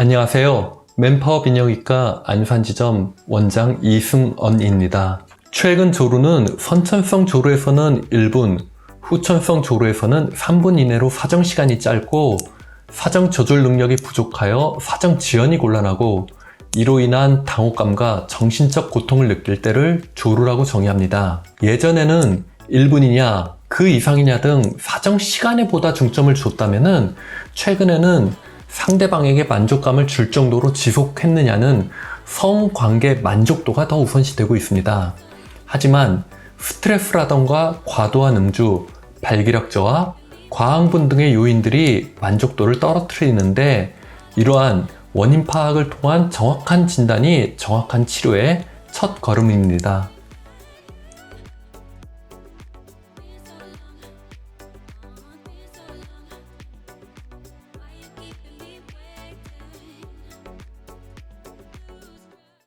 안녕하세요. 맨파워 비뇨기과 안산지점 원장 이승언입니다. 최근 조루는 선천성 조루에서는 1분, 후천성 조루에서는 3분 이내로 사정 시간이 짧고 사정 조절 능력이 부족하여 사정 지연이 곤란하고 이로 인한 당혹감과 정신적 고통을 느낄 때를 조루라고 정의합니다. 예전에는 1분이냐 그 이상이냐 등 사정 시간에 보다 중점을 줬다면은 최근에는 상대방에게 만족감을 줄 정도로 지속했느냐는 성관계 만족도가 더 우선시되고 있습니다. 하지만 스트레스라던가 과도한 음주, 발기력 저하, 과항분 등의 요인들이 만족도를 떨어뜨리는데 이러한 원인 파악을 통한 정확한 진단이 정확한 치료의 첫 걸음입니다.